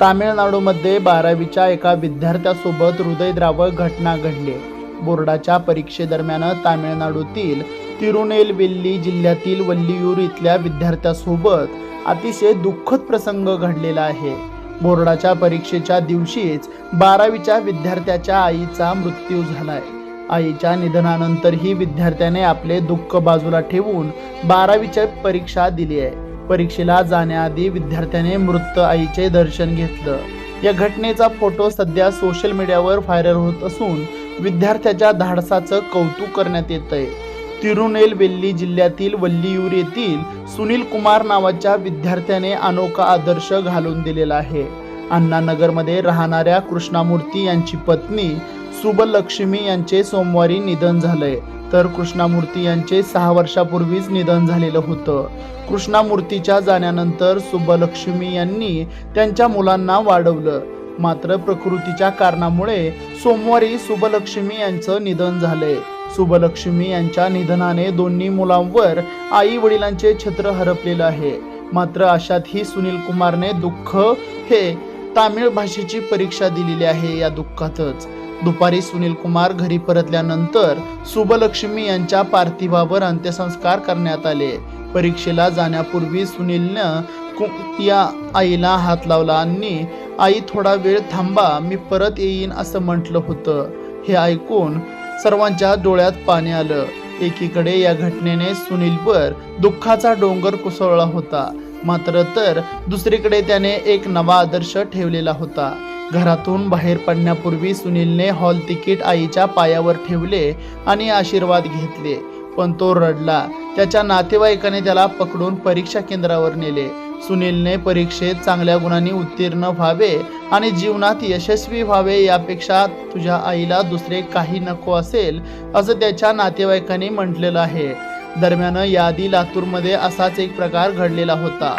तामिळनाडूमध्ये बारावीच्या एका विद्यार्थ्यासोबत हृदयद्रावक घटना घडली. बोर्डाच्या परीक्षेदरम्यान तामिळनाडूतील तिरुनेलवेल्ली जिल्ह्यातील वल्लियूर इथल्या विद्यार्थ्यासोबत अतिशय दुःखद प्रसंग घडलेला आहे. बोर्डाच्या परीक्षेच्या दिवशीच बारावीच्या विद्यार्थ्याच्या आईचा मृत्यू झालाय. आईच्या निधनानंतरही विद्यार्थ्याने आपले दुःख बाजूला ठेवून बारावीच्या परीक्षा दिली आहे. परीक्षेला जाण्याआधी विद्यार्थ्याने मृत आईचे दर्शन घेतलं. या घटनेचा फोटो सध्या सोशल मीडियावर व्हायरल होत असून विद्यार्थ्याच्या धाडसाचं कौतुक करण्यात येत आहे तिरुनेलवेल्ली जिल्ह्यातील वल्लीयूर येथील सुनील कुमार नावाच्या विद्यार्थ्याने अनोखा आदर्श घालून दिलेला आहे. अण्णानगरमध्ये राहणाऱ्या कृष्णामूर्ती यांची पत्नी सुबलक्ष्मी यांचे सोमवारी निधन झालंय. तर कृष्णामूर्ती यांचे सहा वर्षापूर्वीच निधन झालेलं होतं. कृष्णामूर्तीच्या जाण्यानंतर सुब्बलक्ष्मी यांनी त्यांच्या मुलांना वाढवलं. मात्र प्रकृतीच्या कारणामुळे सोमवारी सुबलक्ष्मी यांचं निधन झालंय. सुबलक्ष्मी यांच्या निधनाने दोन्ही मुलांवर आई वडिलांचे छत्र हरपलेलं आहे. मात्र अशातही सुनील कुमारने दुःख हे तामिळ भाषेची परीक्षा दिलेली आहे या दुःखातच. दुपारी सुनील कुमार घरी परतल्यानंतर सुबलक्ष्मी यांच्या पार्थिवावर अंत्यसंस्कार करण्यात आले. परीक्षेला जाण्यापूर्वी सुनीलनं कु- या आईला हात लावला आणि आई थोडा वेळ थांबा मी परत येईन असं म्हटलं होतं. हे ऐकून सर्वांच्या डोळ्यात पाणी आलं. एकीकडे या घटनेने सुनीलवर दुःखाचा डोंगर कोसळला होता. मात्र तर दुसरीकडे त्याने एक नवा आदर्श ठेवलेला होता. घरातून बाहेर पडण्यापूर्वी सुनीलने हॉल तिकीट आईच्या पायावर ठेवले आणि आशीर्वाद घेतले. पण तो रडला. त्याच्या नातेवाईकाने त्याला पकडून परीक्षा केंद्रावर नेले. सुनीलने परीक्षेत चांगल्या गुणांनी उत्तीर्ण व्हावे आणि जीवनात यशस्वी व्हावे यापेक्षा तुझ्या आईला दुसरे काही नको असेल असं त्याच्या नातेवाईकांनी म्हटलेलं आहे. दरम्यान याआधी लातूरमध्ये असाच एक प्रकार घडलेला होता.